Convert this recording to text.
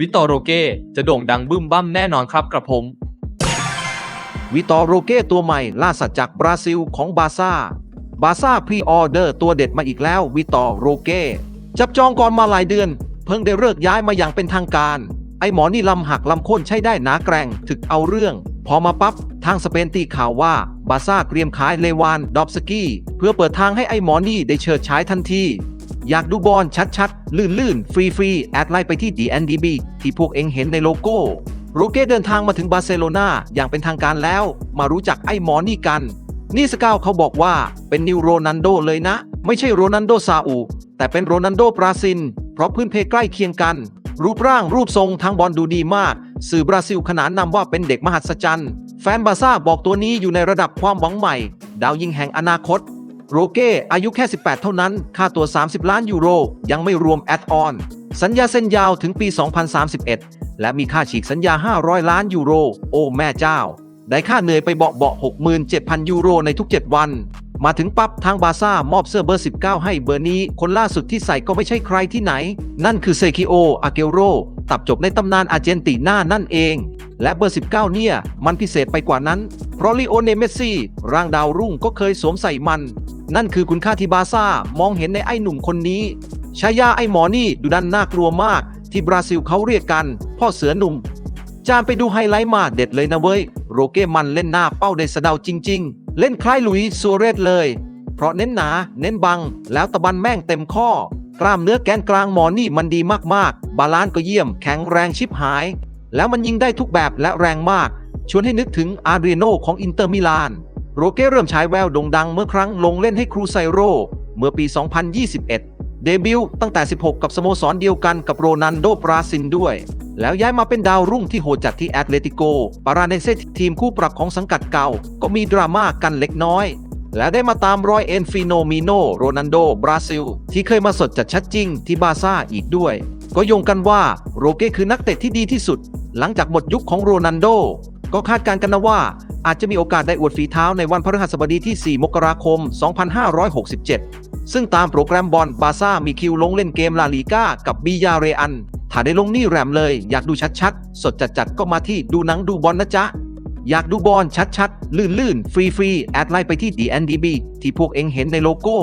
วิตอโรเก้จะโด่งดังบึ้มบั้มแน่นอนครับกระผม วิตอโรเก้ตัวใหม่ล่าสัตว์จากบราซิลของบาซ่า บาซ่าพรีออเดอร์ตัวเด็ดมาอีกแล้ว วิตอโรเก้จับจองก่อนมาหลายเดือน เพิ่งได้เลิกย้ายมาอย่างเป็นทางการ ไอหมอนี่ลำหักลำโค่นใช้ได้หนาแกร่งถึกเอาเรื่อง พอมาปับ๊บทางสเปนตีข่าวว่าบาซ่าเตรียมขายเลวานดอบสกี้เพื่อเปิดทางให้ไอหมอนี่ได้เชิดฉายทันที อยากดูบอลชัดๆ ลื่นๆ ฟรีๆ แอดไลน์ไปที่ DNDB ที่พวกเองเห็นในโลโก้โรเก้เดินทางมาถึงบาร์เซโลนาอย่างเป็นทางการแล้ว มารู้จักไอ้หมอนี่กัน นี่สกาวเขาบอกว่าเป็นนิวโรนันโดเลยนะ ไม่ใช่โรนันโดซาอู แต่เป็นโรนันโดบราซิล เพราะพื้นเพใกล้เคียงกัน รูปร่างรูปทรงทางบอลดูดีมาก สื่อบราซิลขนานนำว่าเป็นเด็กมหัศจรรย์ แฟนบาร์ซ่าบอกตัวนี้อยู่ในระดับความหวังใหม่ ดาวยิงแห่งอนาคต โรเก้อายุแค่ 18 เท่านั้น ค่าตัว 30 ล้านยูโร ยังไม่รวมแอดออน สัญญาเส้นยาวถึงปี 2031 และมีค่าฉีกสัญญา 500 ล้านยูโร โอ้แม่เจ้า ได้ค่าเหนื่อยไปเบาะเบาะ67,000 ยูโรในทุก 7 วัน มาถึงปั๊บทางบาซ่ามอบเสื้อเบอร์ 19 ให้เบอร์นี้ คนล่าสุดที่ใส่ก็ไม่ใช่ใครที่ไหน นั่นคือเซคิโอ อาเกโร ตับจบในตำนานอาร์เจนตินานั่นเองและเบอร์ 19 เนี่ย มันพิเศษไปกว่านั้น เพราะลิโอเนลเมสซี่ ร่างดาวรุ่งก็เคยสวมใส่มัน นั่นคือคุณค่าที่บาซ่ามองเห็นในไอ้หนุ่มคนนี้ชายาไอ้หมอนี่ดูดันน่ากลัวมากที่บราซิลเขาเรียกกัน พ่อเสือหนุ่ม จามไปดูไฮไลท์มาเด็ดเลยนะเว้ย โรเก้มันเล่นหน้าเป้าได้สะเดาจริง ๆ เล่นคล้ายลุยซัวเรสเลย เพราะเน้นหนา เน้นบัง แล้วตะบันแม่งเต็มข้อ กล้ามเนื้อแกนกลางหมอนี่มันดีมากๆ บาลานซ์ก็เยี่ยม แข็งแรงชิบหาย แล้วมันยิงได้ทุกแบบและแรงมาก ชวนให้นึกถึงอาร์เรโนของอินเตอร์มิลาน โรเก้เริ่มฉายแววโด่งดังเมื่อครั้งลงเล่นให้ครูไซโร เมื่อปี 2021 เดบิวต์ตั้งแต่ 16 กับสโมสรเดียวกันกับโรนันโดบราซินด้วย แล้วย้ายมาเป็นดาวรุ่งที่โหดจัดที่แอตเลติโก ปาราเนเซทีมคู่ปรับของสังกัดเก่า ก็มีดราม่ากันเล็กน้อย และได้มาตามรอยเอ็นฟิโนมิโนโรนันโดบราซิล ที่เคยมาสดจัดชัดจริงที่บาซ่าอีกด้วย ก็โยงกันว่าโรเก้คือนักเตะที่ดีที่สุด หลังจากหมดยุคของโรนันโด ก็คาดการณ์กันนะว่า อาจจะมีโอกาสได้อวดฝีเท้าในวันพฤหัสบดีที่ 4 มกราคม 2567 ซึ่งตามโปรแกรมบอลบาซ่ามีคิวลงเล่นเกมลาลีกากับบียาเรอัน ถ้าได้ลงนี่แรมเลย อยากดูชัดๆ สดจัดๆ ก็มาที่ดูหนังดูบอลนะจ๊ะ อยากดูบอลชัดๆ ลื่นๆ ฟรีๆ แอดไลน์ไปที่ DNDB ที่พวกเองเห็นในโลโก้